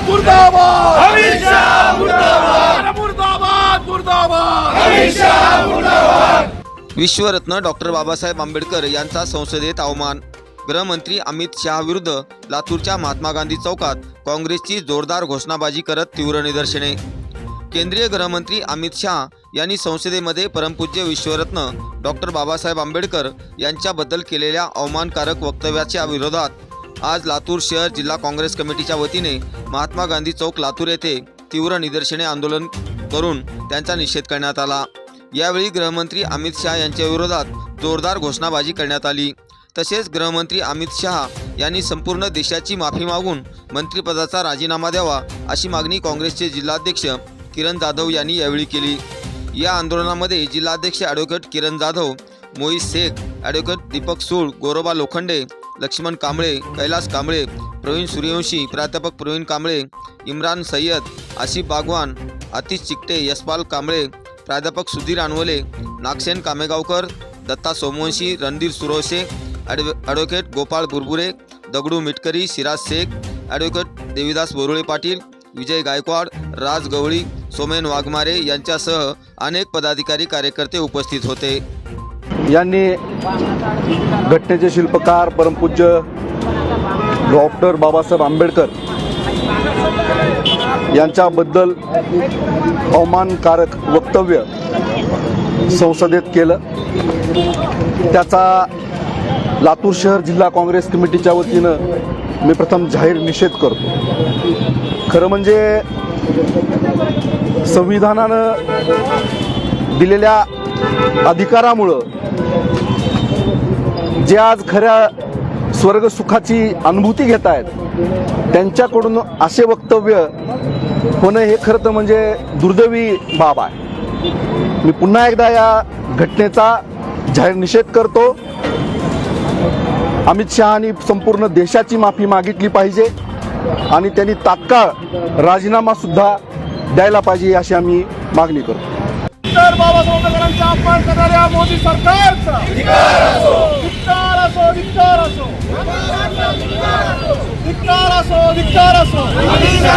मुर्दाबाद मुर्दाबाद! मुर्दाबाद! मुर्दाबाद मुर्दाबाद! अमित मुर्दाबाद! विश्वरत्न डॉक्टर बाबासाहेब आंबेडकर यांचा संसदेत अवमान. गृहमंत्री अमित शहा विरुद्ध लातूरच्या महात्मा गांधी चौकात काँग्रेसची जोरदार घोषणाबाजी करत तीव्र निदर्शने. केंद्रीय गृहमंत्री अमित शहा यांनी संसदेमध्ये परमपूज्य विश्वरत्न डॉक्टर बाबासाहेब आंबेडकर यांच्याबद्दल केलेल्या अवमानकारक वक्तव्याच्या विरोधात आज लातूर शहर जिल्हा काँग्रेस कमिटीच्या वतीने महात्मा गांधी चौक लातूर येथे तीव्र निदर्शने आंदोलन करून त्यांचा निषेध करण्यात आला. यावेळी गृहमंत्री अमित शहा यांच्या विरोधात जोरदार घोषणाबाजी करण्यात आली. तसेच गृहमंत्री अमित शहा यांनी संपूर्ण देशाची माफी मागून मंत्रिपदाचा राजीनामा द्यावा अशी मागणी काँग्रेसचे जिल्हाध्यक्ष किरण जाधव यांनी यावेळी केली. या आंदोलनामध्ये जिल्हाध्यक्ष ॲडव्होकेट किरण जाधव मोहित शेख ॲडव्होकेट दीपक सूळ गोरोबा लोखंडे लक्ष्मण कांबळे कैलास कांबळे प्रवीण सूर्यवंशी प्राध्यापक प्रवीण कांबळे इम्रान सय्यद आशिफ बागवान आतिश चिकटे यशपाल कांबळे प्राध्यापक सुधीर अनवले नागसेन कामेगावकर दत्ता सोमवंशी रणधीर सुरोसे ॲडव ॲडव्होकेट गोपाळ बुरबुरे दगडू मिटकरी सिराज शेख ॲडव्होकेट देविदास बोरुळे पाटील विजय गायकवाड राज गवळी सोमेन वाघमारे यांच्यासह अनेक पदाधिकारी कार्यकर्ते उपस्थित होते. यांनी घटनेचे शिल्पकार परमपूज्य डॉक्टर बाबासाहेब आंबेडकर यांच्याबद्दल अवमानकारक वक्तव्य संसदेत केलं. त्याचा लातूर शहर जिल्हा काँग्रेस कमिटीच्या वतीनं मी प्रथम जाहीर निषेध करतो. खरं म्हणजे संविधानानं दिलेल्या अधिकारामुळं जे आज खऱ्या स्वर्गसुखाची अनुभूती घेत आहेत त्यांच्याकडून असे वक्तव्य होणं हे खरं तर म्हणजे दुर्दैवी बाब आहे. मी पुन्हा एकदा या घटनेचा जाहीर निषेध करतो. अमित शहानी संपूर्ण देशाची माफी मागितली पाहिजे आणि त्यांनी तात्काळ राजीनामा सुद्धा द्यायला पाहिजे अशी आम्ही मागणी करतो. बाबासाहेब आंबेडकरांचा अपमान करणाऱ्या मोदी सरकारचा arraso, dictar.